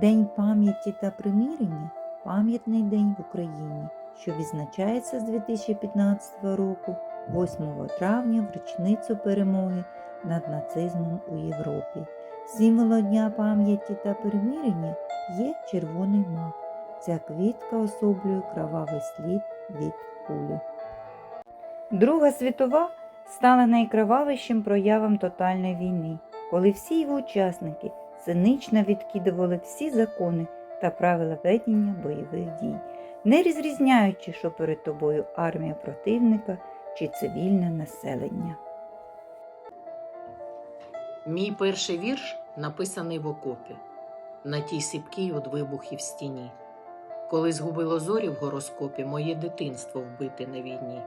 День пам'яті та примирення пам'ятний день в Україні, що відзначається з 2015 року, 8 травня в річницю перемоги над нацизмом у Європі. Символом Дня пам'яті та примирення є червоний мак. Ця квітка особлює кровавий слід від кулі. Друга світова стала найкровавішим проявом тотальної війни, коли всі його учасники цинично відкидували всі закони та правила ведення бойових дій, не розрізняючи, що перед тобою армія противника чи цивільне населення. Мій перший вірш написаний в окопі, на тій сипкій від вибухів стіні. Коли згубило зорі в гороскопі моє дитинство вбите на війні.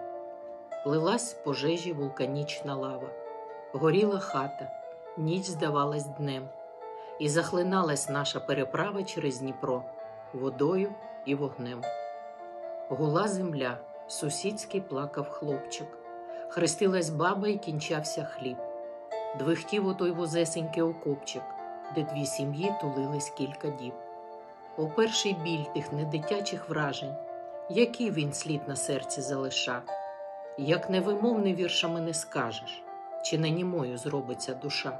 Плилась пожежі вулканічна лава, горіла хата, ніч здавалась днем, і захлиналась наша переправа через Дніпро водою і вогнем. Гула земля, сусідський плакав хлопчик, хрестилась баба і кінчався хліб. Двихтів отой возесенький окопчик, де дві сім'ї тулились кілька діб. О перший біль тих недитячих вражень, який він слід на серці залиша, як невимовний віршами не скажеш, чи не німою зробиться душа.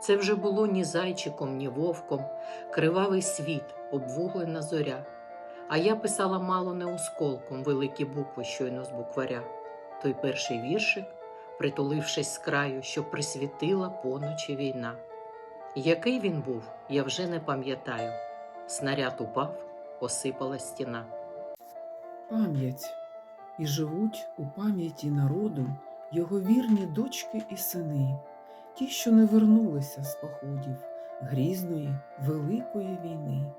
Це вже було ні зайчиком, ні вовком, кривавий світ, обвуглена зоря. А я писала мало не осколком великі букви щойно з букваря. Той перший віршик притулившись з краю, що присвітила поночі війна. Який він був, я вже не пам'ятаю. Снаряд упав, осипала стіна. Пам'ять і живуть у пам'яті народу його вірні дочки і сини, ті, що не вернулися з походів грізної, великої війни,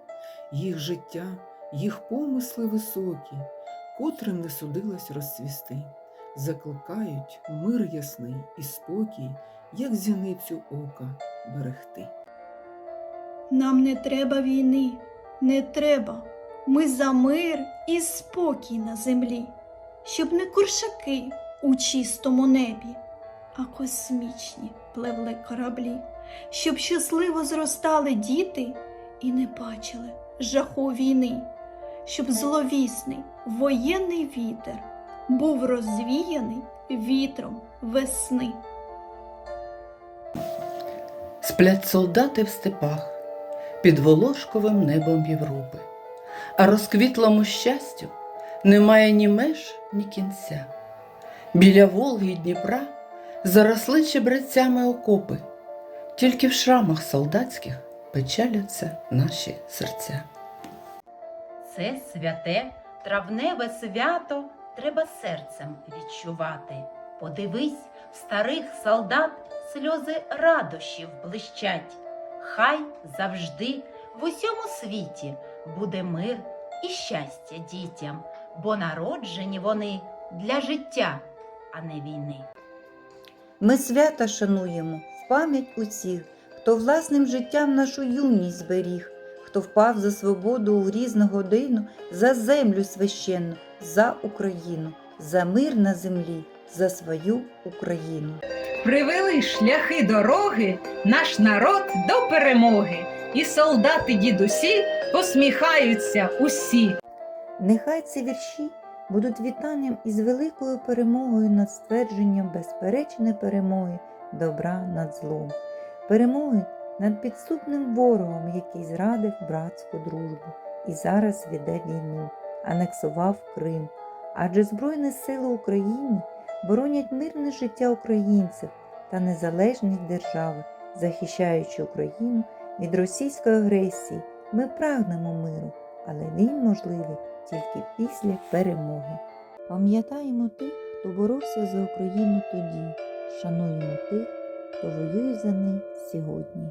їх життя, їх помисли високі, котрим не судилось розцвісти закликають мир ясний і спокій, як зіницю ока берегти. Нам не треба війни, не треба. Ми за мир і спокій на землі, щоб не куршаки у чистому небі, а космічні пливли кораблі, щоб щасливо зростали діти і не бачили жаху війни, щоб зловісний воєнний вітер був розвіяний вітром весни. Сплять солдати в степах під волошковим небом Європи, а розквітлому щастю немає ні меж, ні кінця. Біля Волги й Дніпра заросли чебрецями окопи, тільки в шрамах солдатських печаляться наші серця. Це святе, травневе свято треба серцем відчувати. Подивись, в старих солдат сльози радощів блищать. Хай завжди в усьому світі буде мир і щастя дітям, бо народжені вони для життя, а не війни. Ми свята шануємо в пам'ять усіх, хто власним життям нашу юність зберіг, хто впав за свободу у грізну годину, за землю священну, за Україну, за мир на землі, за свою Україну. Привели шляхи дороги наш народ до перемоги, і солдати дідусі посміхаються усі. Нехай ці вірші будуть вітанням із великою перемогою над ствердженням безперечної перемоги добра над злом, перемоги над підступним ворогом, який зрадив братську дружбу і зараз веде війну, анексував Крим. Адже Збройні Сили України боронять мирне життя українців та незалежність держави, захищаючи Україну від російської агресії. Ми прагнемо миру, але він можливий тільки після перемоги. Пам'ятаємо тих, хто боровся за Україну тоді, шануємо тих, хто воює за неї сьогодні.